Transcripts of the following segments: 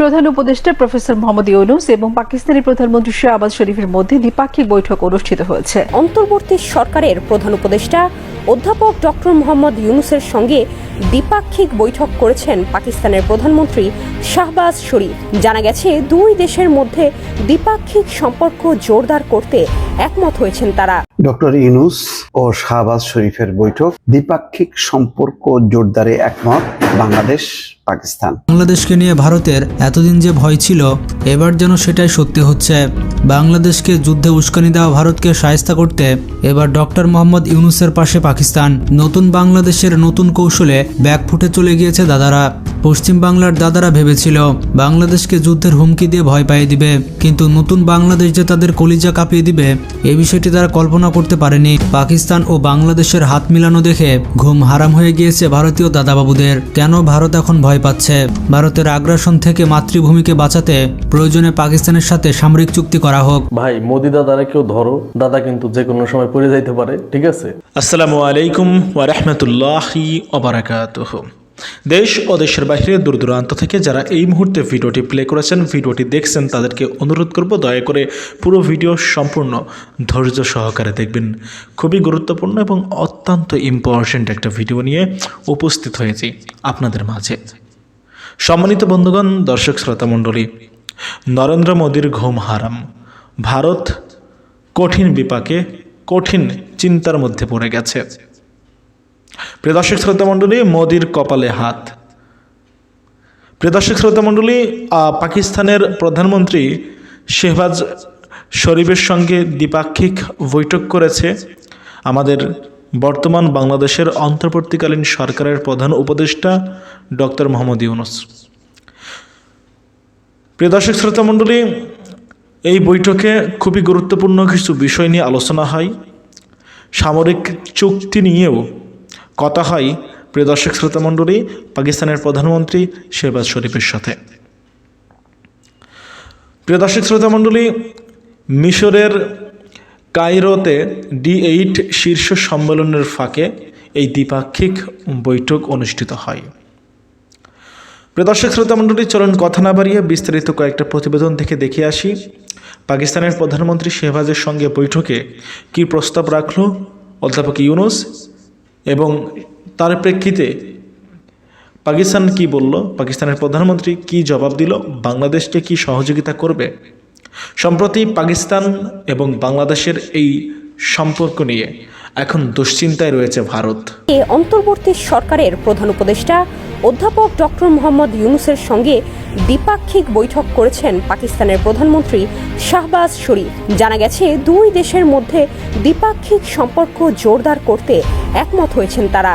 প্রধান উপদেষ্টা প্রফেসর মোহাম্মদ ইউনুস এবং পাকিস্তানি প্রধানমন্ত্রী শাহবাজ শরীফের মধ্যে দ্বিপাক্ষিক বৈঠক অনুষ্ঠিত হয়েছে। অন্তর্বর্তী সরকারের প্রধান উপদেষ্টা অধ্যাপক ডক্টর মোহাম্মদ ইউনুসের সঙ্গে দ্বিপাক্ষিক বৈঠক করেছেন পাকিস্তানের প্রধানমন্ত্রী শাহবাজ শরীফ। জানা গেছে দুই দেশের মধ্যে দ্বিপাক্ষিক সম্পর্ক জোরদার করতে একমত হয়েছেন তারা। ডক্টর ইউনুস ও শাহবাজ শরীফের বৈঠক দ্বিপাক্ষিক সম্পর্ক জোরদারে একমত। বাংলাদেশ পাকিস্তান। বাংলাদেশকে নিয়ে ভারতের এতদিন যে ভয় ছিল, এবার যেন সেটাই সত্যি হচ্ছে। বাংলাদেশকে যুদ্ধে উস্কানি দেওয়া ভারতকে সায়স্তা করতে এবার ডক্টর মোহাম্মদ ইউনুসের পাশে পাকিস্তান। নতুন বাংলাদেশের নতুন কৌশলে ব্যাক ফুটে চলে গিয়েছে দাদারা। পশ্চিম বাংলার দাদারা ভেবেছিল, বাংলাদেশকে যুদ্ধের হুমকি দিয়ে ভয় পাইয়ে দিবে। কিন্তু নতুন বাংলাদেশ যে তাদের কলিজা কাঁপিয়ে দিবে, এ বিষয়টি তারা কল্পনা করতে পারেনি। পাকিস্তান ও বাংলাদেশের হাত মিলানো দেখে ঘুম হারাম হয়ে গিয়েছে ভারতীয় দাদাবাবুদের। কেন ভারত এখন ভয় পাচ্ছে। ভারতের আগ্রাসন থেকে মাতৃভূমিকে বাঁচাতে প্রয়োজনে পাকিস্তানের সাথে সামরিক চুক্তি করা হোক। ভাই মোদি দাদারে কেউ ধরো দাদা কিন্তু যে কোনো সময় পড়ে যাইতে পারে ঠিক আছে? আসসালামু আলাইকুম ওয়ারহমতুল্লাহি অবরাকাতুহ দেশ ও দেশের বাইরে দূর দূরান্ত থেকে যারা এই মুহূর্তে ভিডিওটি প্লে করেছেন ভিডিওটি দেখছেন তাদেরকে অনুরোধ করব দয়া করে পুরো ভিডিও সম্পূর্ণ ধৈর্য সহকারে দেখবেন। খুবই গুরুত্বপূর্ণ এবং অত্যন্ত ইম্পর্ট্যান্ট একটা ভিডিও নিয়ে উপস্থিত হয়েছি আপনাদের মাঝে। সম্মানিত বন্ধুগণ, দর্শক শ্রোতা মণ্ডলী, নরেন্দ্র মোদীর ঘুম হারাম। ভারত কঠিন বিপাকে কঠিন চিন্তার মধ্যে পড়ে গেছে। প্রিয় দর্শক শ্রোতা মণ্ডলী, মোদির কপালে হাত। প্রিয় দর্শক শ্রোতা মণ্ডলী পাকিস্তানের প্রধানমন্ত্রী শেহবাজ শরীফের সঙ্গে দ্বিপাক্ষিক বৈঠক করেছে। আমাদের বর্তমান বাংলাদেশের অন্তর্বর্তীকালীন সরকারের প্রধান উপদেষ্টা ডক্টর মোহাম্মদ ইউনুস। প্রিয় দর্শক, শ্রোতা মণ্ডলী, এই বৈঠকে খুবই গুরুত্বপূর্ণ কিছু বিষয় নিয়ে আলোচনা হয়। সামরিক চুক্তি নিয়েও কথা হয়। প্রিয় দর্শক, শ্রোতা মণ্ডলী, পাকিস্তানের প্রধানমন্ত্রী শেহবাজ শরীফের সাথে। প্রিয় দর্শক, শ্রোতা মণ্ডলী, মিশরের কায়রোতে ডি এইট শীর্ষ সম্মেলনের ফাঁকে এই দ্বিপাক্ষিক বৈঠক অনুষ্ঠিত হয়। প্রিয় দর্শক, শ্রোতা মণ্ডলী, চলুন কথা না বাড়িয়ে বিস্তারিত কয়েকটা প্রতিবেদন থেকে দেখে আসি। পাকিস্তানের প্রধানমন্ত্রী শেহবাজের সঙ্গে বৈঠকে কী প্রস্তাব রাখল অধ্যাপক ইউনুস এবং তার প্রেক্ষিতে পাকিস্তান কি বলল, পাকিস্তানের প্রধানমন্ত্রী কি জবাব দিল, বাংলাদেশকে কি সহযোগিতা করবে? সম্প্রতি পাকিস্তান এবং বাংলাদেশের এই সম্পর্ক নিয়ে এখন দুশ্চিন্তায় রয়েছে ভারত। অন্তর্বর্তী সরকারের প্রধান উপদেষ্টা অধ্যাপক ডক্টর মোহাম্মদ ইউনুসের সঙ্গে দ্বিপাক্ষিক বৈঠক করেছেন পাকিস্তানের প্রধানমন্ত্রী শাহবাজ শরীফ। জানা গেছে, দুই দেশের মধ্যে দ্বিপাক্ষিক সম্পর্ক জোরদার করতে একমত হয়েছেন তারা।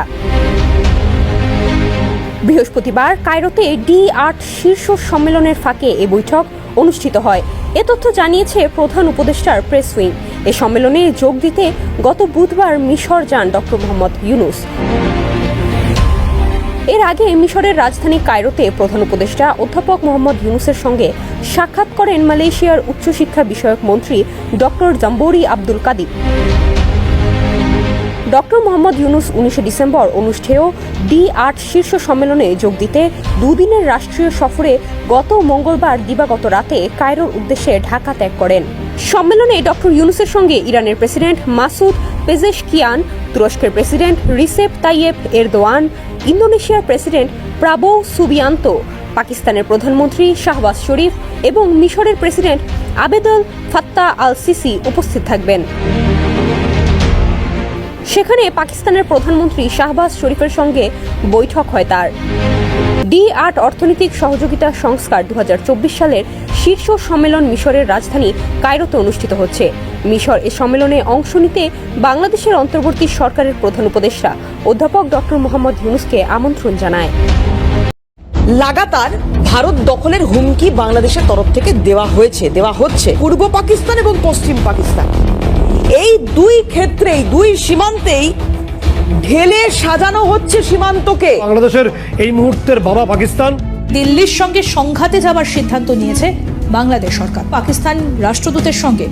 বৃহস্পতিবার কায়রোতে ডি আট শীর্ষ সম্মেলনের ফাঁকে এ বৈঠক অনুষ্ঠিত হয়। এ তথ্য জানিয়েছে প্রধান উপদেষ্টার প্রেস উইং। এ সম্মেলনে যোগ দিতে গত বুধবার মিশর যান ডক্টর মোহাম্মদ ইউনুস। এর আগে মিশরের রাজধানী কায়রোতে প্রধান উপদেষ্টা অধ্যাপক মোহাম্মদ ইউনুসের সঙ্গে সাক্ষাৎ করেন মালয়েশিয়ার উচ্চশিক্ষা বিষয়ক মন্ত্রী doctor Zambry Abdul Kadir. Doctor Muhammad Yunus উনিশে ডিসেম্বর অনুষ্ঠেয় ডি আট শীর্ষ সম্মেলনে যোগ দিতে দুদিনের রাষ্ট্রীয় সফরে গত মঙ্গলবার দিবাগত রাতে কায়রোর উদ্দেশ্যে ঢাকা ত্যাগ করেন। সম্মেলনে ডক্টর ইউনুসের সঙ্গে ইরানের প্রেসিডেন্ট মাসুদ পেজেশকিয়ান, তুরস্কের প্রেসিডেন্ট রিসেপ তাইয়েব এরদোয়ান, ইন্দোনেশিয়ার প্রেসিডেন্ট প্রাবো সুবিয়ান্ত, পাকিস্তানের প্রধানমন্ত্রী শাহবাজ শরীফ এবং মিশরের প্রেসিডেন্ট আবেদল ফাত্তা আল সিসি উপস্থিত থাকবেন। সেখানে পাকিস্তানের প্রধানমন্ত্রী শাহবাজ শরীফের সঙ্গে বৈঠক হয় তার। ডি আট অর্থনৈতিক সহযোগিতা সংস্কার দু হাজার চব্বিশ সালের শীর্ষ সম্মেলন মিশরের রাজধানী কায়রোতে অনুষ্ঠিত হচ্ছে। মিশর এ সম্মেলনে অংশ নিতে বাংলাদেশের অন্তর্বর্তী সরকারের প্রধান উপদেষ্টা অধ্যাপক ডক্টর মোহাম্মদ ইউনুসকে আমন্ত্রণ জানায়। লাগাতার ভারত দখলের হুমকি বাংলাদেশের তরফ থেকে দেওয়া হয়েছে দেওয়া হচ্ছে। পূর্ব পাকিস্তান এবং পশ্চিম পাকিস্তান। এই দুই ক্ষেত্রেই দুই সীমান্তেই ঢেলে সাজানো হচ্ছে সীমান্তকে। বাংলাদেশের এই মুহূর্তের বাবা পাকিস্তান। দিল্লির সঙ্গে সংঘাতে যাবার সিদ্ধান্ত নিয়েছে বাংলাদেশ সরকার। পাকিস্তান রাষ্ট্রদূতের সঙ্গে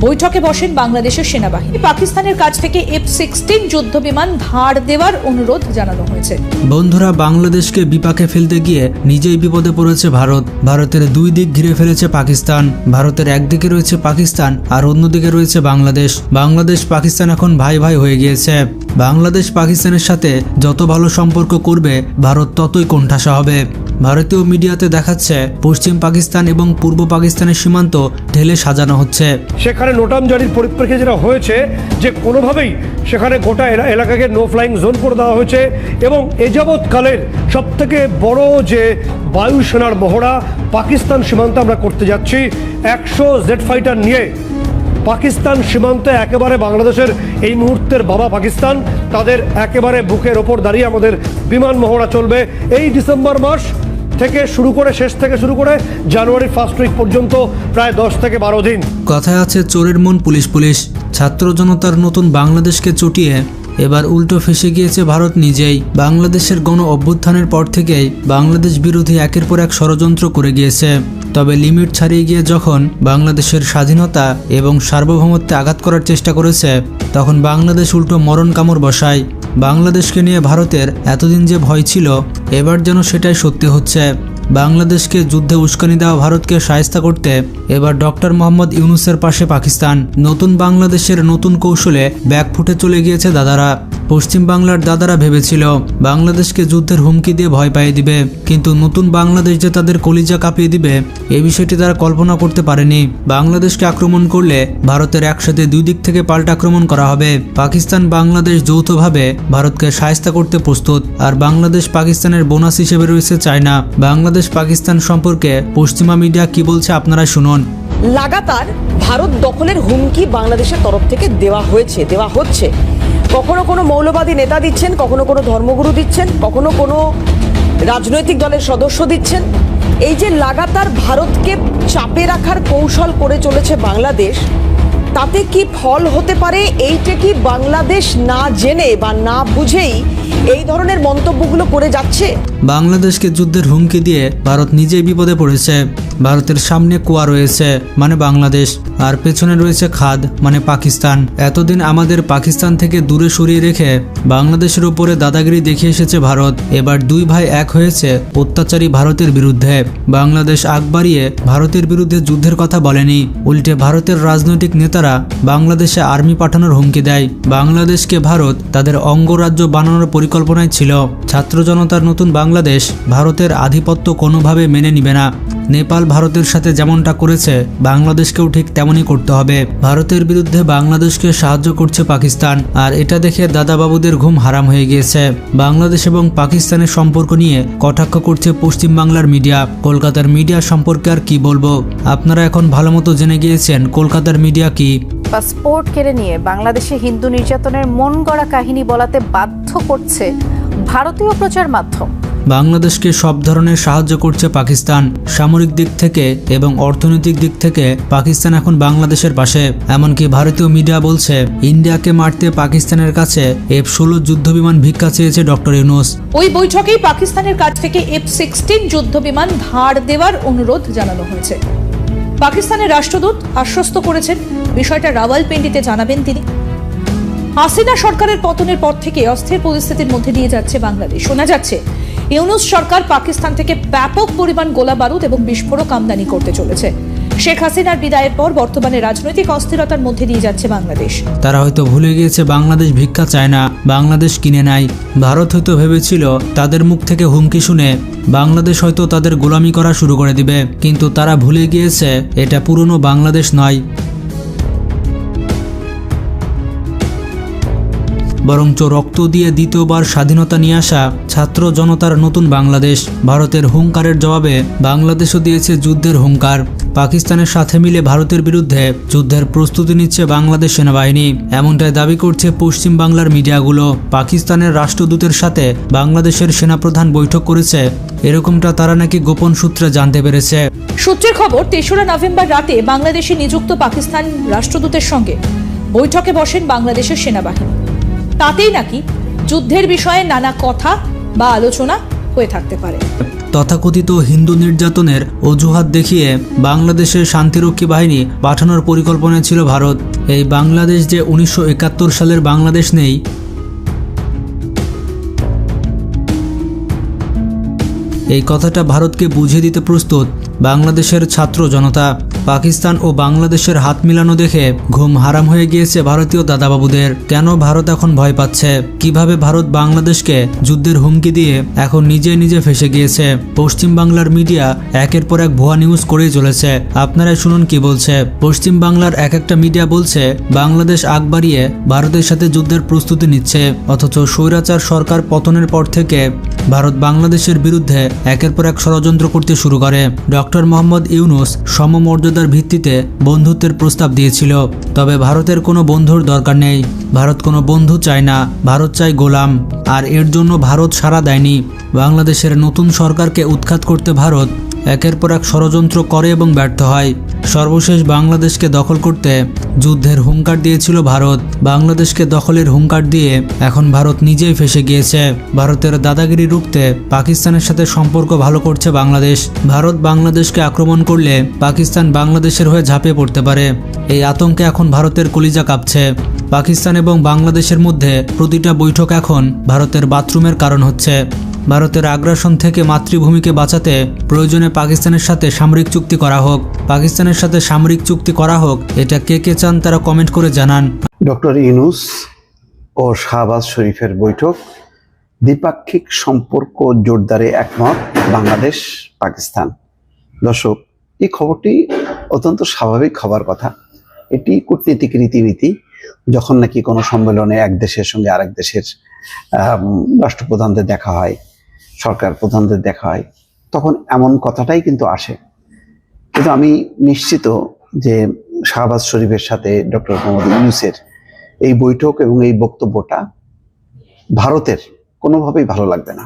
বৈঠকে বসেন বাংলাদেশের সেনাবাহিনী। পাকিস্তানের কাছ থেকে এফ সিক্সটিন যুদ্ধ বিমান ধার দেওয়ার অনুরোধ জানানো হয়েছে। বন্ধুরা, বাংলাদেশকে বিপাকে ফেলতে গিয়ে নিজেই বিপদে পড়েছে ভারত। ভারতের দুই দিক ঘিরে ফেলেছে পাকিস্তান। ভারতের একদিকে রয়েছে পাকিস্তান আর অন্যদিকে রয়েছে বাংলাদেশ। বাংলাদেশ, পাকিস্তান এখন ভাই ভাই হয়ে গিয়েছে। বাংলাদেশ, পাকিস্তানের সাথে যত ভালো সম্পর্ক করবে, ভারত ততই কোণঠাসা হবে। ভারতীয় মিডিয়াতে দেখাচ্ছে, পশ্চিম পাকিস্তান এবং পূর্ব পাকিস্তানের সীমান্ত ঢেলে সাজানো হচ্ছে। সেখানে নোটাম জারির পরিপ্রেক্ষিতে যেটা হয়েছে, যে কোনোভাবেই সেখানে গোটা এলা- এলাকাকে নো ফ্লাইং জোন করে দেওয়া হয়েছে এবং এ যাবৎকালের সব থেকে বড় যে বায়ুসেনার মহড়া, পাকিস্তান সীমান্তে আমরা করতে যাচ্ছি। একশো জেড ফাইটার নিয়ে পাকিস্তান সীমান্তে একেবারে বাংলাদেশের এই মুহূর্তের বাবা পাকিস্তান। তাদের একেবারে বুকের ওপর দাঁড়িয়ে আমাদের বিমান মহড়া চলবে। এই ডিসেম্বর মাস থেকে শুরু করে, শেষ থেকে শুরু করে জানুয়ারি ফার্স্ট উইক পর্যন্ত প্রায় দশ থেকে বারো দিন। কথায় আছে, চোরের মন পুলিশ পুলিশ। ছাত্র জনতার নতুন বাংলাদেশকে চটিয়ে এবার উল্টো ফেসে গিয়েছে ভারত নিজেই। বাংলাদেশের গণ অভ্যুত্থানের পর থেকেই বাংলাদেশ বিরোধী একের পর এক ষড়যন্ত্র করে গিয়েছে। তবে লিমিট ছাড়িয়ে গিয়ে যখন বাংলাদেশের স্বাধীনতা এবং সার্বভৌমত্বে আঘাত করার চেষ্টা করেছে, তখন বাংলাদেশ উল্টো মরণ কামড় বসায়। বাংলাদেশকে নিয়ে ভারতের এতদিন যে ভয় ছিল, এবার যেন সেটাই সত্যি হচ্ছে। বাংলাদেশকে যুদ্ধে উস্কানি দেওয়া ভারতকে সায়স্তা করতে এবার ডক্টর মোহাম্মদ ইউনুসের পাশে পাকিস্তান। নতুন বাংলাদেশের নতুন কৌশলে ব্যাগ ফুটে চলে গিয়েছে দাদারা। পশ্চিম বাংলার দাদারা ভেবেছিল, বাংলাদেশকে যুদ্ধের হুমকি দিয়ে ভয় পাইয়ে দিবে। কিন্তু নতুন বাংলাদেশ যে তাদের কলিজা কাঁপিয়ে দিবে এই বিষয়টি তারা কল্পনা করতে পারেনি। বাংলাদেশকে আক্রমণ করলে ভারতের একসাথে দুই দিক থেকে পাল্টা আক্রমণ করা হবে। পাকিস্তান বাংলাদেশ যৌথভাবে ভারতকে সায়স্তা করতে প্রস্তুত, আর বাংলাদেশ পাকিস্তানের বোনাস হিসেবে রয়েছে চায়না। বাংলাদেশ পাকিস্তান সম্পর্কে পশ্চিমা মিডিয়া কি বলছে আপনারা শুনুন। লাগাতার ভারত দখলের হুমকি বাংলাদেশের তরফ থেকে দেওয়া হয়েছে, দেওয়া হচ্ছে। কখনো কোনো মৌলবাদী নেতা দিচ্ছেন, কখনো কোনো ধর্মগুরু দিচ্ছেন, কখনো কোনো রাজনৈতিক দলের সদস্য দিচ্ছেন। এই যে লাগাতার ভারতকে চাপে রাখার কৌশল করে চলেছে বাংলাদেশ, তাতে কি ফল হতে পারে? এইটা কি বাংলাদেশ না জেনে বা না বুঝেই এই ধরনের মন্তব্যগুলো করে যাচ্ছে? বাংলাদেশকে যুদ্ধের হুমকি দিয়ে ভারত নিজেই বিপদে পড়েছে। ভারতের সামনে কুয়া রয়েছে মানে বাংলাদেশ। আর পেছনে রয়েছে খাদ মানে পাকিস্তান। এতদিন আমাদের পাকিস্তান থেকে দূরে সরিয়ে রেখে বাংলাদেশের উপরে দাদাগিরি দেখিয়ে এসেছে ভারত। এবার দুই ভাই এক হয়েছে অত্যাচারী ভারতের বিরুদ্ধে। বাংলাদেশ আগ বাড়িয়ে ভারতের বিরুদ্ধে যুদ্ধের কথা বলেনি। উল্টে ভারতের রাজনৈতিক নেতারা বাংলাদেশে আর্মি পাঠানোর হুমকি দেয়। বাংলাদেশকে ভারত তাদের অঙ্গরাজ্য বানানোর পরিকল্পনায় ছিল। ছাত্র জনতার নতুন বাংলাদেশ ভারতের আধিপত্য কোনোভাবে মেনে নিবে না। নেপাল ভারতের সাথে যেমনটা করেছে, বাংলাদেশকেও ঠিক তেমনই করতে হবে। ভারতের বিরুদ্ধে বাংলাদেশকে সাহায্য করছে পাকিস্তান, আর এটা দেখে দাদাবাবুদের ঘুম হারাম হয়ে গিয়েছে। বাংলাদেশ এবং পাকিস্তানের সম্পর্ক নিয়ে কটাক্ষ করছে পশ্চিম বাংলার মিডিয়া। কলকাতার মিডিয়া সম্পর্কে আর কি বলব? আপনারা এখন ভালো মতো জেনে গিয়েছেন কলকাতার মিডিয়া কি। পাসপোর্ট কেড়ে নিয়ে বাংলাদেশে হিন্দু নির্যাতনের মন গড়া কাহিনী বলাতে বাধ্য করছে ভারতীয় প্রচার মাধ্যম। বাংলাদেশকে সব ধরনের সাহায্য করছে পাকিস্তান। সামরিক দিক থেকে এবং অর্থনৈতিক দিক থেকে পাকিস্তান এখন বাংলাদেশের পাশে। এমনকি ভারতীয় মিডিয়া বলছে, ইন্ডিয়াকে মারতে পাকিস্তানের কাছে এফ ষোলো যুদ্ধবিমান ভিক্ষা চেয়েছে ডক্টর ইউনুস। ওই বৈঠকেই পাকিস্তানের কাছ থেকে এফ সিক্সটিন যুদ্ধ বিমান ধার দেওয়ার অনুরোধ জানানো হয়েছে। পাকিস্তানের রাষ্ট্রদূত আশ্বস্ত করেছেন, বিষয়টা রাওয়ালপিন্ডিতে জানাবেন তিনি। হাসিনা সরকারের পতনের পর থেকে অস্থির পরিস্থিতির মধ্যে দিয়ে যাচ্ছে বাংলাদেশ। শোনা যাচ্ছে ইউনুস সরকার পাকিস্তান থেকে ব্যাপক পরিমাণ গোলা বারুদ এবং বিস্ফোরক আমদানি করতে চলেছে। শেখ হাসিনার বিদায়ের পর বর্তমানে রাজনৈতিক অস্থিরতার মধ্যে দিয়ে যাচ্ছে বাংলাদেশ। তারা হয়তো ভুলে গিয়েছে, বাংলাদেশ ভিক্ষা চায় না, বাংলাদেশ কিনে নাই। ভারত হয়তো ভেবেছিল, তাদের মুখ থেকে হুমকি শুনে বাংলাদেশ হয়তো তাদের গোলামি করা শুরু করে দিবে। কিন্তু তারা ভুলে গিয়েছে, এটা পুরনো বাংলাদেশ নয়। বরঞ্চ রক্ত দিয়ে দ্বিতীয়বার স্বাধীনতা নিয়ে আসা ছাত্র জনতার নতুন বাংলাদেশ, ভারতের হুঙ্কারের জবাবে বাংলাদেশও দিয়েছে যুদ্ধের হুঙ্কার। পাকিস্তানের সাথে মিলে ভারতের বিরুদ্ধে যুদ্ধের প্রস্তুতি নিচ্ছে বাংলাদেশ সেনাবাহিনী। এমনটাই দাবি করছে পশ্চিম বাংলার মিডিয়াগুলো। পাকিস্তানের রাষ্ট্রদূতের সাথে বাংলাদেশের সেনাপ্রধান বৈঠক করেছে। এরকমটা তারা নাকি গোপন সূত্রে জানতে পেরেছে। সূত্রের খবর, তেসরা নভেম্বর রাতে বাংলাদেশে নিযুক্ত পাকিস্তান রাষ্ট্রদূতের সঙ্গে বৈঠকে বসেন বাংলাদেশের সেনাবাহিনী। তাতেই নাকি যুদ্ধের বিষয়ে নানা কথা বা আলোচনা হয়ে থাকতে পারে। তথাকথিত হিন্দু নির্যাতনের অজুহাত দেখিয়ে বাংলাদেশের শান্তিরক্ষী বাহিনী পাঠানোর পরিকল্পনা ছিল ভারত। এই বাংলাদেশ যে উনিশশো একাত্তর সালের বাংলাদেশ নেই, এই কথাটা ভারতকে বুঝিয়ে দিতে প্রস্তুত বাংলাদেশের ছাত্র জনতা। পাকিস্তান ও বাংলাদেশের হাত মিলানো দেখে ঘুম হারাম হয়ে গিয়েছে ভারতীয় দাদাবাবুদের। কেন ভারত এখন ভয় পাচ্ছে? কীভাবে ভারত বাংলাদেশকে যুদ্ধের হুমকি দিয়ে এখন নিজে নিজে ফেসে গিয়েছে? পশ্চিম বাংলার মিডিয়া একের পর এক ভুয়া নিউজ করেই চলেছে। আপনারাই শুনুন কি বলছে। পশ্চিম বাংলার এক একটা মিডিয়া বলছে, বাংলাদেশ আগ বাড়িয়ে ভারতের সাথে যুদ্ধের প্রস্তুতি নিচ্ছে। অথচ স্বৈরাচার সরকার পতনের পর থেকে ভারত বাংলাদেশের বিরুদ্ধে একের পর এক ষড়যন্ত্র করতে শুরু করে। ডক্টর মোহাম্মদ ইউনুস সমমর্যাদার ভিত্তিতে বন্ধুত্বের প্রস্তাব দিয়েছিল। তবে ভারতের কোনো বন্ধুর দরকার নেই। ভারত কোনো বন্ধু চায় না। ভারত চায় গোলাম। আর এর জন্য ভারত সাড়া দেয়নি। বাংলাদেশের নতুন সরকারকে উৎখাত করতে ভারত একের পর এক ষড়যন্ত্র করে এবং ব্যর্থ হয়। সর্বশেষ বাংলাদেশকে দখল করতে যুদ্ধের হুঙ্কার দিয়েছিল ভারত। বাংলাদেশকে দখলের হুঙ্কার দিয়ে এখন ভারত নিজেই ফেসে গিয়েছে। ভারতের দাদাগিরি রুখতে পাকিস্তানের সাথে সম্পর্ক ভালো করছে বাংলাদেশ। ভারত বাংলাদেশকে আক্রমণ করলে পাকিস্তান বাংলাদেশের হয়ে ঝাঁপিয়ে পড়তে পারে। এই আতঙ্কে এখন ভারতের কলিজা কাঁপছে। পাকিস্তান এবং বাংলাদেশের মধ্যে প্রতিটা বৈঠক এখন ভারতের বাথরুমের কারণ হচ্ছে। ভারতের আগ্রাসন থেকে মাতৃভূমিকে বাঁচাতে প্রয়োজনে পাকিস্তানের সাথে সামরিক চুক্তি করা হোক। পাকিস্তানের সাথে সামরিক চুক্তি করা হোক, এটা কে কে চান তারা কমেন্ট করে জানান। ডক্টর ইনুস ও শাহবাজ শরীফের বৈঠক দ্বিপাক্ষিক সম্পর্ক জোরদারে একমত বাংলাদেশ, পাকিস্তান। দর্শক এই খবরটি অত্যন্ত স্বাভাবিক হবার কথা। এটি কূটনীতিক রীতিনীতি, যখন নাকি কোনো সম্মেলনে এক দেশের সঙ্গে আরেক দেশের রাষ্ট্রপ্রধানদের দেখা হয়। সরকার প্রধানদের দেখা হয়, তখন এমন কথাটাই কিন্তু আসে। কিন্তু আমি নিশ্চিত যে শাহবাজ শরীফের সাথে ডক্টর মোহাম্মদ ইউনুসের এই বৈঠক এবং এই বক্তব্যটা ভারতের কোনোভাবেই ভালো লাগবে না।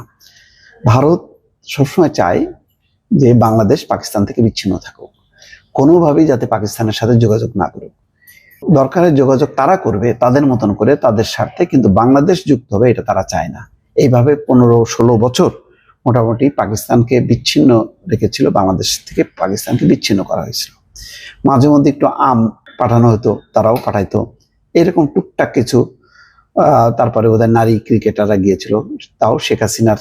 ভারত সবসময় চায় যে বাংলাদেশ পাকিস্তান থেকে বিচ্ছিন্ন থাকুক। কোনোভাবেই যাতে পাকিস্তানের সাথে যোগাযোগ না করুক। দরকারের যোগাযোগ তারা করবে, তাদের মতন করে, তাদের স্বার্থে, কিন্তু বাংলাদেশ যুক্ত হবে, এটা তারা চায় না। এইভাবে পনেরো ষোলো বছর মোটামুটি পাকিস্তানকে বিচ্ছিন্ন রেখেছিল, বাংলাদেশ থেকে পাকিস্তানকে বিচ্ছিন্ন করা হয়েছিল। মাঝে মধ্যে একটু আম পাঠানো হতো, তারাও পাঠাইতো। এরকম টুকটাক কিছু তারপরে ওদের নারী ক্রিকেটাররা গিয়েছিল। তাও শেখ হাসিনার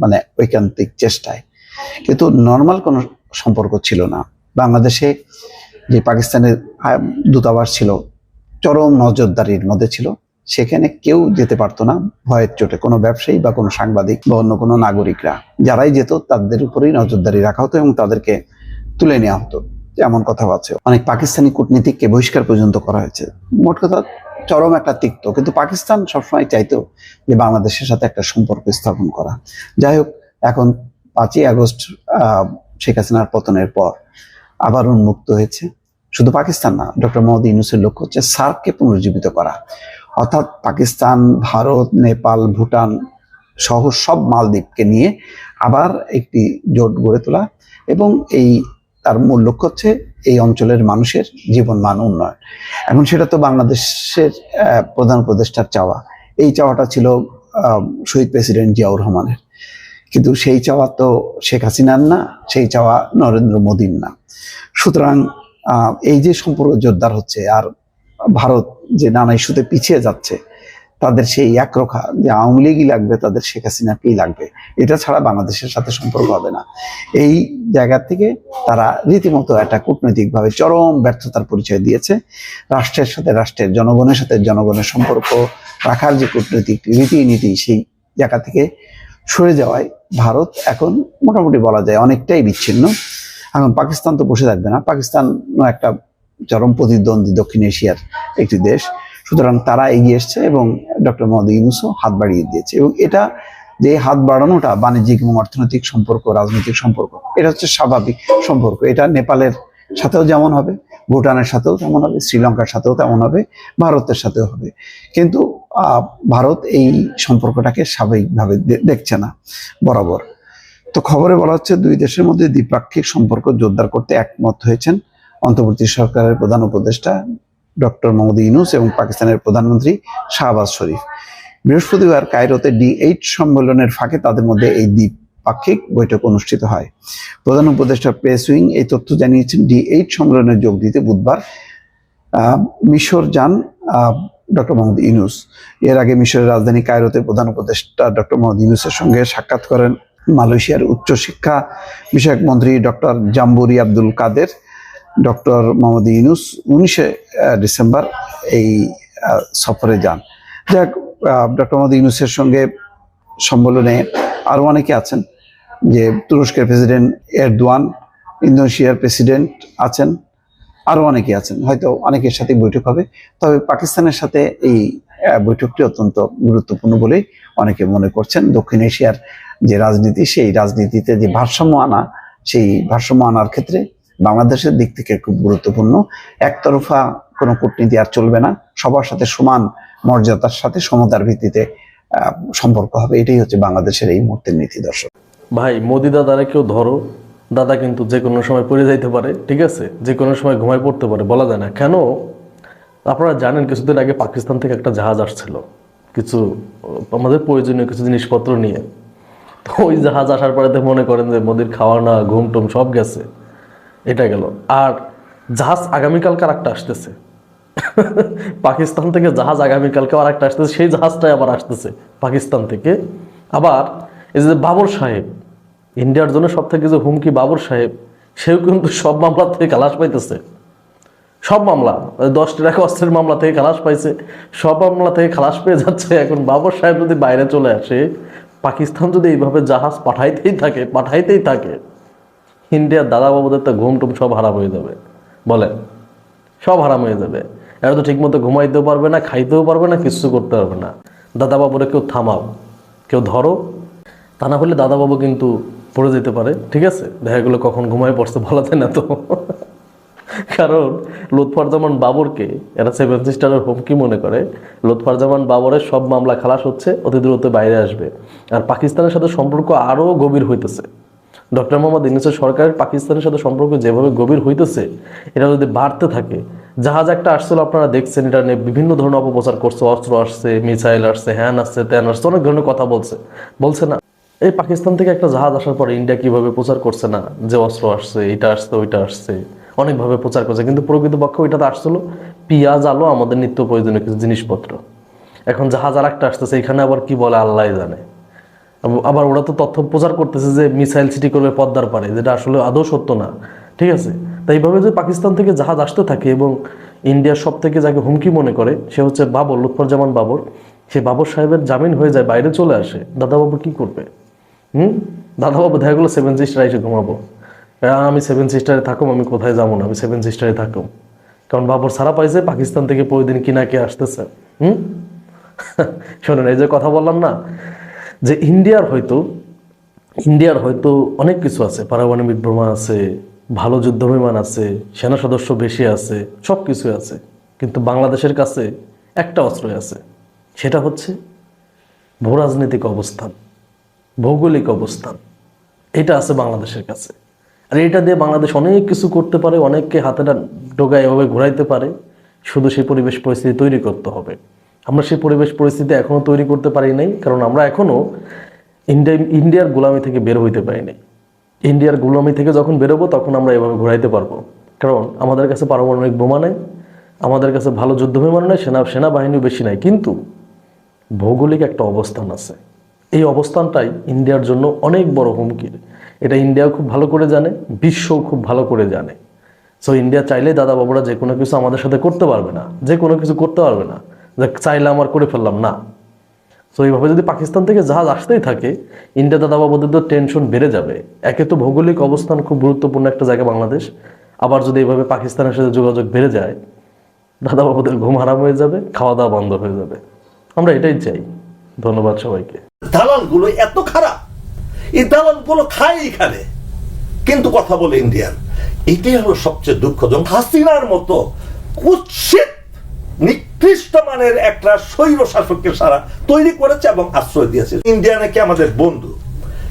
মানে ঐকান্তিক চেষ্টায়। কিন্তু নর্মাল কোনো সম্পর্ক ছিল না। বাংলাদেশে যে পাকিস্তানের দূতাবাস ছিল, চরম নজরদারির মধ্যে ছিল। সেখানে কেউ যেতে পারতো না, ভয়ের চোটে। কোনো ব্যবসায়ী বা কোনো সাংবাদিক বা অন্য কোনো নাগরিকরা। যারাই যেত, তাদের উপরেই নজরদারি রাখা হতো এবং তাদেরকে তুলে নেওয়া হতো। এমন কথা আছে। অনেক পাকিস্তানি কূটনীতিককে বহিষ্কার পর্যন্ত করা হয়েছে। মোট কথা, চরম একটা তিক্ত। কিন্তু পাকিস্তান সবসময় চাইতো যে বাংলাদেশের সাথে একটা সম্পর্ক স্থাপন করা। যাই হোক, এখন পাঁচই আগস্ট শেখ হাসিনার পতনের পর আবার উন্মুক্ত হয়েছে। শুধু পাকিস্তান না, ডক্টর মোহাম্মদ ইউনুসের লক্ষ্য হচ্ছে সার্ককে পুনর্জীবিত করা। অর্থাৎ পাকিস্তান, ভারত, নেপাল, ভুটান সহ সব মালদ্বীপকে নিয়ে আবার একটি জোট গড়ে তোলা এবং এই তার মূল লক্ষ্য হচ্ছে এই অঞ্চলের মানুষের জীবন মান উন্নয়ন। এখন সেটা তো বাংলাদেশের প্রধান উপদেষ্টার চাওয়া। এই চাওয়াটা ছিল শহীদ প্রেসিডেন্ট জিয়াউর রহমানের। কিন্তু সেই চাওয়া তো শেখ হাসিনার না, সেই চাওয়া নরেন্দ্র মোদীর না। সুতরাং এই যে সম্পর্ক জোরদার হচ্ছে, আর ভারত যে নানা ইস্যুতে পিছিয়ে যাচ্ছে, তাদের সেই একরোখা যে আওয়ামী লীগই লাগবে, তাদের শেখ হাসিনাকেই লাগবে। এটা ছাড়া বাংলাদেশের সাথে সম্পর্ক হবে না। এই জায়গা থেকে তারা রীতিমতো একটা কূটনৈতিকভাবে চরম ব্যর্থতার পরিচয় দিয়েছে। রাষ্ট্রের সাথে রাষ্ট্রের, জনগণের সাথে জনগণের সম্পর্ক রাখার যে কূটনৈতিক রীতিনীতি, সেই জায়গা থেকে সরে যাওয়ায় ভারত এখন মোটামুটি বলা যায় অনেকটাই বিচ্ছিন্ন। এখন পাকিস্তান তো বসে থাকবে না। পাকিস্তান একটা চরম প্রতিদ্বন্দ্বী দক্ষিণ এশিয়ার একটি দেশ। সুতরাং তারা এগিয়ে এসছে এবং ডক্টর মোহাম্মদ ইউনুসও হাত বাড়িয়ে দিয়েছে এবং এটা যে হাত বাড়ানোটা বাণিজ্যিক এবং অর্থনৈতিক সম্পর্ক, রাজনৈতিক সম্পর্ক, এটা হচ্ছে স্বাভাবিক সম্পর্ক। এটা নেপালের সাথেও যেমন হবে, ভুটানের সাথেও তেমন হবে, শ্রীলঙ্কার সাথেও তেমন হবে, ভারতের সাথেও হবে। কিন্তু ভারত এই সম্পর্কটাকে স্বাভাবিকভাবে দেখছে না, বরাবর। তো খবরে বলা হচ্ছে দুই দেশের মধ্যে দ্বিপাক্ষিক সম্পর্ক জোরদার করতে একমত হয়েছেন অন্তর্বর্তী সরকারের প্রধান উপদেষ্টা ডক্টর মোহাম্মদ ইউনুস এবং পাকিস্তানের প্রধানমন্ত্রী শাহবাজ শরীফ। বৃহস্পতিবার কায়রোতে ডি এইট সম্মেলনের ফাঁকে তাদের মধ্যে এই দ্বীপ দ্বিপাক্ষিক বৈঠক অনুষ্ঠিত হয়। প্রধান উপদেষ্টা প্রেস উইং এই তথ্য জানিয়েছেন, ডি এইট সম্মেলনে যোগ দিতে বুধবার মিশর যান ডক্টর মোহাম্মদ ইউনুস। এর আগে মিশরের রাজধানী কায়রোতে প্রধান উপদেষ্টা ডক্টর মোহাম্মদ ইউনুসের সঙ্গে সাক্ষাৎ করেন মালয়েশিয়ার উচ্চশিক্ষা বিষয়ক মন্ত্রী doctor Zambry Abdul Kadir. Doctor Muhammad Yunus উনিশে ডিসেম্বর এই সফরে যান। যাক ডক্টর মোহাম্মদ ইউনুসের সঙ্গে সম্মেলনে আরও অনেকে আছেন, যে তুরস্কের প্রেসিডেন্ট এরদোয়ান, ইন্দোনেশিয়ার প্রেসিডেন্ট আছেন আরও অনেকে আছেন। হয়তো অনেকের সাথে বৈঠক হবে, তবে পাকিস্তানের সাথে এই বৈঠকটি অত্যন্ত গুরুত্বপূর্ণ বলেই অনেকে মনে করছেন। দক্ষিণ এশিয়ার যে রাজনীতি, সেই রাজনীতিতে যে ভারসাম্য আনা, সেই ভারসাম্য আনার ক্ষেত্রে বাংলাদেশের দিক থেকে খুব গুরুত্বপূর্ণ। একতরফা কোনো কূটনীতি আর চলবে না। সবার সাথে সমান মর্যাদার সাথে সমতার ভিত্তিতে সম্পর্ক হবে। এটাই হচ্ছে বাংলাদেশের এই মুহূর্তের নীতি দর্শক। ভাই, মোদি দাদারে কেউ ধরো, দাদা কিন্তু যে কোনো সময় পড়ে যাইতে পারে, ঠিক আছে? যে কোনো সময় ঘুমায় পড়তে পারে, বলা যায় না। কেন? আপনারা জানেন, কিছুদিন আগে পাকিস্তান থেকে একটা জাহাজ আসছিল। কিছু, আমাদের প্রয়োজনীয় কিছু জিনিসপত্র নিয়ে। তো ওই জাহাজ আসার পরে মনে করেন যে মোদির খাওয়া না ঘুম টুম সব গেছে। এটা গেল। আর জাহাজ আগামীকালকে আর একটা আসতেছে। পাকিস্তান থেকে জাহাজ আগামীকালকে আর একটা আসতেছে, সেই জাহাজটাই আবার আসতেছে পাকিস্তান থেকে। আবার এই যে বাবর সাহেব, ইন্ডিয়ার জন্য সব থেকে যে হুমকি বাবর সাহেব, সেও কিন্তু সব মামলা থেকে খালাস পাইতেছে। সব মামলা ওই দশটি টাকা অস্ত্রের মামলা থেকে খালাস পাইছে। সব মামলা থেকে খালাস পেয়ে যাচ্ছে। এখন বাবর সাহেব যদি বাইরে চলে আসে, পাকিস্তান যদি এইভাবে জাহাজ পাঠাইতেই থাকে পাঠাইতেই থাকে ইন্ডিয়ার দাদা বাবুদের তো ঘুম টুম সব হারাম হয়ে যাবে। বলেন, সব হারাম হয়ে যাবে। এরা তো ঠিকমতো ঘুমাইতেও পারবে না, খাইতেও পারবে না কিছু করতে পারবে না। দাদা বাবুরে কেউ থামাও, কেউ ধরো। তা না হলে দাদাবাবু কিন্তু পড়ে যেতে পারে, ঠিক আছে? দেখা গেলো কখন ঘুমায় পড়ছে, বলা যায় না তো। কারণ লুৎফারজামান বাবরকে, এরা সেভেন সিস্টারের হুমকি মনে করে, লুৎফারজামান বাবরের সব মামলা খালাস হচ্ছে, অতি দ্রুত বাইরে আসবে। আর পাকিস্তানের সাথে সম্পর্ক আরও গভীর হইতেছে। ডক্টর মোহাম্মদ ইউনুসের সরকারের পাকিস্তানের সাথে সম্পর্ক যেভাবে গভীর হইতেছে, এটা যদি বাড়তে থাকে, জাহাজ একটা আসছিল, আপনারা দেখছেন, এটা নিয়ে বিভিন্ন ধরনের অপপ্রচার করছে, অস্ত্র আসছে, মিসাইল আসছে, হ্যান আসছে, ত্যান আসছে, অনেক ধরনের কথা বলছে। বলছে না, এই পাকিস্তান থেকে একটা জাহাজ আসার পরে ইন্ডিয়া কীভাবে প্রচার করছে না, যে অস্ত্র আসছে, এটা আসছে, ওইটা আসছে, অনেকভাবে প্রচার করছে, কিন্তু প্রকৃতপক্ষে ওইটাতে আসছিল পেঁয়াজ, আলো, আমাদের নিত্য প্রয়োজনীয় কিছু জিনিসপত্র। এখন জাহাজ আর একটা আসতেছে, এখানে আবার কি বলে আল্লাহ জানে। আবার ওরা তো তথ্য প্রচার করতেছে যে মিসাইল সিটি করবে পদ্মার পারে যেটা আসলে আদৌ সত্য না। ঠিক আছে? তাই এইভাবে যে পাকিস্তান থেকে জাহাজ আসতে থাকে এবং ইন্ডিয়ার সব থেকে যাকে হুমকি মনে করে, সে হচ্ছে বাবর, লুৎফরজামান বাবর। সে বাবর সাহেবের জামিন হয়ে যায়, বাইরে চলে আসে। দাদাবাবু কি করবে? হুম? দাদাবাবু দেখা গেলো সেভেন সিস্টার এসে ঘুমাবো। আমি সেভেন সিস্টারে থাকুম, আমি কোথায় যাব না, আমি সেভেন সিস্টারে থাকুম। কারণ বাবর সারা পাইছে পাকিস্তান থেকে প্রতিদিন কিনা কে আসতেছে। হুম? শোনেন, এই যে কথা বললাম না যে ইন্ডিয়ার হয়তো ইন্ডিয়ার হয়তো অনেক কিছু আছে। পারমাণবিক বোমা আছে, ভালো যুদ্ধ বিমান আছে, সেনা সদস্য বেশি আছে, সব কিছুই আছে। কিন্তু বাংলাদেশের কাছে একটা অস্ত্রই আছে। সেটা হচ্ছে ভূরাজনৈতিক অবস্থান, ভৌগোলিক অবস্থান। এটা আছে বাংলাদেশের কাছে। আর এটা দিয়ে বাংলাদেশ অনেক কিছু করতে পারে, অনেককে হাতেটা ডোগায় এভাবে ঘোরাইতে পারে। শুধু সেই পরিবেশ পরিস্থিতি তৈরি করতে হবে। আমরা সেই পরিবেশ পরিস্থিতি এখনও তৈরি করতে পারি নাই, কারণ আমরা এখনও ইন্ডিয়া ইন্ডিয়ার গোলামি থেকে বের হইতে পারি নাই। ইন্ডিয়ার গোলামি থেকে যখন বেরোবো, তখন আমরা এভাবে ঘোরাইতে পারব। কারণ আমাদের কাছে পারমাণবিক বোমা নেই, আমাদের কাছে ভালো যুদ্ধ বিমান নেই, সেনা, সেনাবাহিনীও বেশি নাই, কিন্তু ভৌগোলিক একটা অবস্থান আছে। এই অবস্থানটাই ইন্ডিয়ার জন্য অনেক বড় হুমকির। এটা ইন্ডিয়াও খুব ভালো করে জানে, বিশ্বও খুব ভালো করে জানে। সো ইন্ডিয়া চাইলে দাদা বাবুরা যে কোনো কিছু আমাদের সাথে করতে পারবে না, যে কোনো কিছু করতে পারবে না। যে চাইলে আমার করে ফেললাম, না। তো এইভাবে যদি পাকিস্তান থেকে জাহাজ আসতেই থাকে, ইন্ডিয়া দাদা বাবুদের তো টেনশন বেড়ে যাবে। একে তো ভৌগোলিক অবস্থান খুব গুরুত্বপূর্ণ একটা জায়গা বাংলাদেশ। আবার যদি এইভাবে পাকিস্তানের সাথে যোগাযোগ বেড়ে যায় দাদা বাবুদের ঘুম হারাম হয়ে যাবে খাওয়া দাওয়া বন্ধ হয়ে যাবে। আমরা এটাই চাই। ধন্যবাদ সবাইকে। দালালগুলো এত খারাপ। এই দালালগুলো খায় এখানে। কিন্তু কথা বলে ইন্ডিয়ান, এটাই হলো সবচেয়ে দুঃখজনক। হাসিনার মতো কুৎসিত নিকৃষ্ট মানের একটা স্বৈর শাসককে সারা তৈরি করেছে এবং আশ্রয় দিয়েছে। ইন্ডিয়া নাকি আমাদের বন্ধু।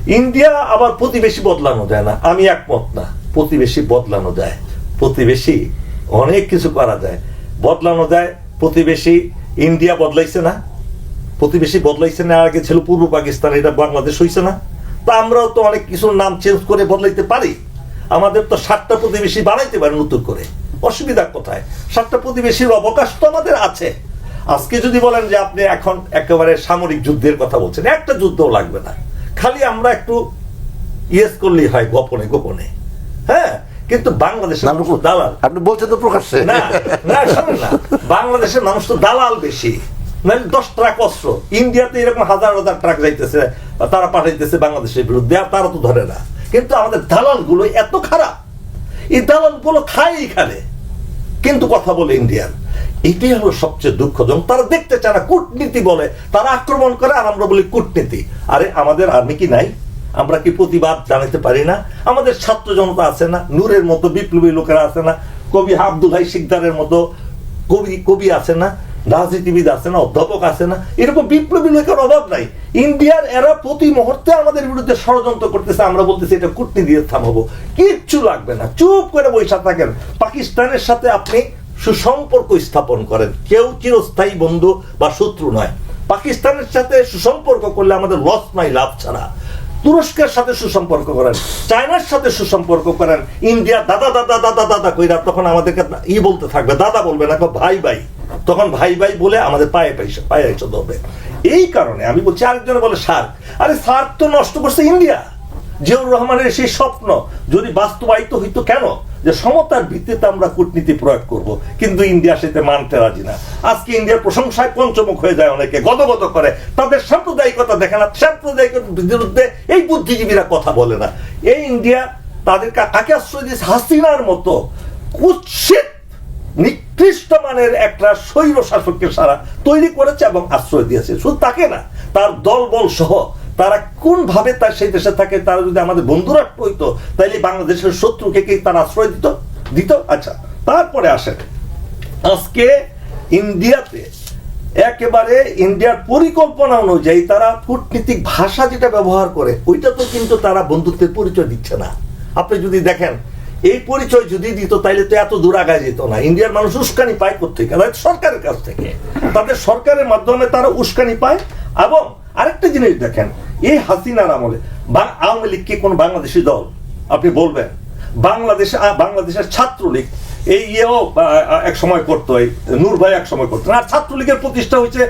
ইন্ডিয়া আবার প্রতিবেশী বদলানো যায় না। আমি একমত না। প্রতিবেশী বদলানো যায়। প্রতিবেশী অনেক কিছু করা যায়। বদলানো যায়, প্রতিবেশী ইন্ডিয়া বদলাইছে না। প্রতিবেশী বদলাইছে না, আগে ছিল পূর্ব পাকিস্তান, এটা বাংলাদেশ হইছে না। তা আমরাও তো অনেক কিছুর নাম চেঞ্জ করে বদলাইতে পারি। আমাদের তো সাতটা প্রতিবেশী বানাইতে পারে নতুন করে। অসুবিধা কোথায়? সাতটা প্রতিবেশীর অবকাশ তো আমাদের আছে। আজকে যদি বলেন যে আপনি এখন একেবারে সামরিক যুদ্ধের কথা বলছেন একটা যুদ্ধও লাগবে না। খালি আমরা একটু ইয়েস করলেই হয় গোপনে গোপনে। হ্যাঁ? কিন্তু বাংলাদেশের মানুষ তো দালাল। আপনি বলছেন তো প্রকাশ্যে। না না শোনেন না। বাংলাদেশের মানুষ তো দালাল বেশি। মানে দশ ট্রাক অস্ত্র। ইন্ডিয়াতে এরকম হাজার হাজার ট্রাক যাইতেছে তারা পাঠাইতেছে বাংলাদেশের বিরুদ্ধে আর তারা তো ধরে না। কিন্তু আমাদের দালালগুলো এত খারাপ। এই দালালগুলো খায় এখানে। কিন্তু কথা বলে ইন্ডিয়ান, এটাই হলো সবচেয়ে দুঃখজনক। তারা দেখতে চায় না, কূটনীতি বলে। তারা আক্রমণ করে আর আমরা বলি কূটনীতি। আরে, আমাদের আর্মি কি নাই? আমরা কি প্রতিবাদ জানাতে পারি না? আমাদের ছাত্র জনতা আছে না? নূরের মতো বিপ্লবী লোকেরা আছে না? কবি আব্দুল হাই শিকদারের মতো কবি কবি আছে না? রাজনীতিবিদ আছে না, অধ্যাপক আছে না, এরকম বিপ্লবী লোকের অভাব নাই। ইন্ডিয়ার এরা প্রতি মুহূর্তে আমাদের বিরুদ্ধে ষড়যন্ত্র করতেছে, আমরা বলতেছি এটা কূটনীতি দিয়ে থামাবো। কিচ্ছু লাগবে না, চুপ করে বৈশা থাকেন। পাকিস্তানের সাথে আপনি সুসম্পর্ক স্থাপন করেন। কেউ চিরস্থায়ী বন্ধু বা শত্রু নয়। পাকিস্তানের সাথে সুসম্পর্ক করলে আমাদের লস নাই, লাভ ছাড়া। তুরস্কের সাথে সুসম্পর্ক করেন, চায়নার সাথে সুসম্পর্ক করেন, ইন্ডিয়া দাদা দাদা দাদা দাদা কইরা তখন আমাদেরকে ই বলতে থাকবে, দাদা বলবে না ভাই ভাই। তখন ভাই ভাই বলে আমাদের পায়ে পয়সা পায়ে চলতে ধরবে এই কারণে আমি বলছি, আরেকজন বলে সার আরে সার তো নষ্ট করছে ইন্ডিয়া। জিয়াউর রহমানের সেই স্বপ্ন, যদি বাস্তবায়িত হইতো কেন? যে সমতার ভিত্তিতে আমরা কূটনীতি প্রয়োগ করব, কিন্তু ইন্ডিয়া সেটা মানতে রাজি না। আজকে ইন্ডিয়ার প্রশংসায় পঞ্চমুখ হয়ে যায় অনেকে, গদগদ করে। তাদের সাম্প্রদায়িকতা দেখে না সাম্প্রদায়িকতার বিরুদ্ধে এই বুদ্ধিজীবীরা কথা বলে না। এই ইন্ডিয়া তাদের কাকে আশ্রয় দিয়েছে হাসিনার মতো কুৎসিত, নিকৃষ্ট মানের একটা স্বৈর শাসককে সারা তৈরি করেছে এবং আশ্রয় দিয়েছে। শুধু তাকে না, তার দলবল সহ তারা কোন ভাবে তার সেই দেশে থাকে, তারা যদি আমাদের বন্ধুরাষ্ট্র হইতো, তাইলে বাংলাদেশের শত্রুকে কি তারা আশ্রয় দিত? দিত? আচ্ছা তারপরে আসেন। আজকে ইন্ডিয়াতে একেবারে ইন্ডিয়ার পরিকল্পনা অনুযায়ী তারা কূটনীতিক ভাষা যেটা ব্যবহার করে, ওইটা তো কিন্তু তারা বন্ধুত্বের পরিচয় দিচ্ছে না। আপনি যদি দেখেন, এই পরিচয় যদি দিত, তাইলে তো এত দূর আগায় যেত না। ইন্ডিয়ার মানুষ উস্কানি পায় কোথেকে তাদের সরকারের কাছ থেকে। তাদের সরকারের মাধ্যমে তারা উস্কানি পায়। এবং আরেকটা জিনিস দেখেন এই হাসিনার আমলে আওয়ামী লীগ কি কোন বাংলাদেশি দল? আপনি বলবেন। বাংলাদেশে বাংলাদেশের ছাত্রলীগ, এই ইয়েও এক সময় করতো, এই নূর ভাই এক সময় করতেন। আর ছাত্রলীগের প্রতিষ্ঠা হয়েছে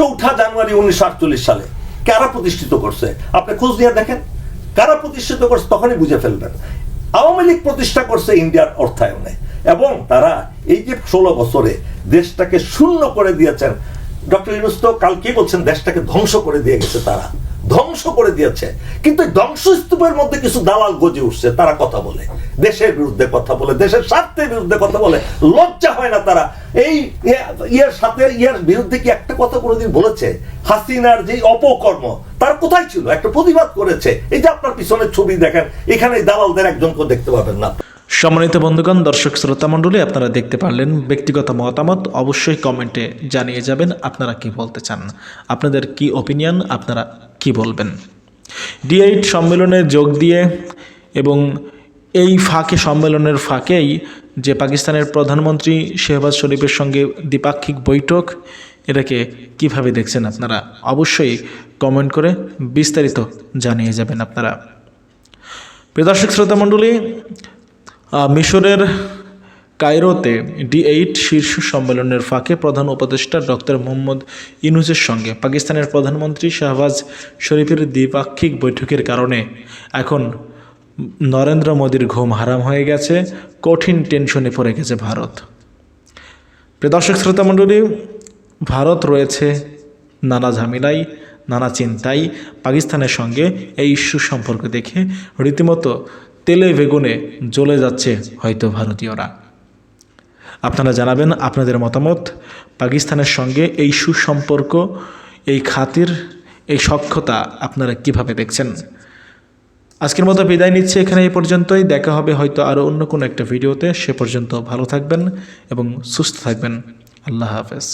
চৌঠা জানুয়ারি উনিশশো আটচল্লিশ সালে। কারা প্রতিষ্ঠিত করছে? আপনি খোঁজ নিয়ে দেখেন। কারা প্রতিষ্ঠিত করছে তখনই বুঝে ফেলবেন। আওয়ামী লীগ প্রতিষ্ঠা করছে ইন্ডিয়ার অর্থায়নে, এবং তারা এই যে ষোলো বছরে দেশটাকে শূন্য করে দিয়েছেন, ডক্টর ইউনুস তো কালকে বলছেন? দেশটাকে ধ্বংস করে দিয়ে গেছে তারা। ধ্বংস করে দিয়েছে। কিন্তু ধ্বংসস্তূপের মধ্যে কিছু দালাল গজে উঠছে, তারা কথা বলে। দেশের বিরুদ্ধে কথা বলে, দেশের স্বার্থের বিরুদ্ধে কথা বলে। লজ্জা হয় না তারা। এই ইয়ে- ইয়ের সাথে, ইয়ার বিরুদ্ধে কি একটা কথা কোনোদিন বলেছে? হাসিনার যে অপকর্ম, তার কোথায় ছিল? একটা প্রতিবাদ করেছে। এই যে আপনার পিছনের ছবি দেখেন এখানে দালালদের একজনকে দেখতে পাবেন না। সম্মানিত বন্ধুগণ দর্শক শ্রোতা মণ্ডলী আপনারা দেখতে পারলেন ব্যক্তিগত মতামত অবশ্যই কমেন্টে জানিয়ে যাবেন আপনারা কি বলতে চান আপনাদের কি ওপিনিয়ন আপনারা কি বলবেন। ডি এইট সম্মেলনে যোগ দিয়ে এবং এই ফাঁকে সম্মেলনের ফাঁকেই যে পাকিস্তানের প্রধানমন্ত্রী শেহবাজ শরীফের সঙ্গে দ্বিপাক্ষিক বৈঠক এটাকে কীভাবে দেখছেন আপনারা অবশ্যই কমেন্ট করে বিস্তারিত জানিয়ে যাবেন আপনারা। প্রিয় দর্শক শ্রোতা মণ্ডলী আহ, মিশরের কায়রোতে ডি এইট শীর্ষ সম্মেলনের ফাঁকে প্রধান উপদেষ্টা ডক্টর মোহাম্মদ ইনুসের সঙ্গে পাকিস্তানের প্রধানমন্ত্রী শাহবাজ শরীফের দ্বিপাক্ষিক বৈঠকের কারণে এখন নরেন্দ্র মোদীর ঘুম হারাম হয়ে গেছে, কঠিন টেনশনে পড়ে গেছে ভারত। দর্শক শ্রোতা মণ্ডলী ভারত রয়েছে নানা ঝামেলায়, নানা চিন্তায়। পাকিস্তানের সঙ্গে এই সুসম্পর্ক দেখে রীতিমতো তেলে বেগুনে জ্বলে যাচ্ছে হয়তো ভারতীয়রা। আপনারা জানাবেন আপনাদের মতামত। পাকিস্তানের সঙ্গে এই সুসম্পর্ক, এই খাতির, এই সক্ষতা আপনারা কীভাবে দেখছেন? আজকের মতো বিদায় নিচ্ছে এখানে এই পর্যন্তই। দেখা হবে হয়তো আরও অন্য কোনো একটা ভিডিওতে। সে পর্যন্ত ভালো থাকবেন এবং সুস্থ থাকবেন। আল্লাহ হাফেজ।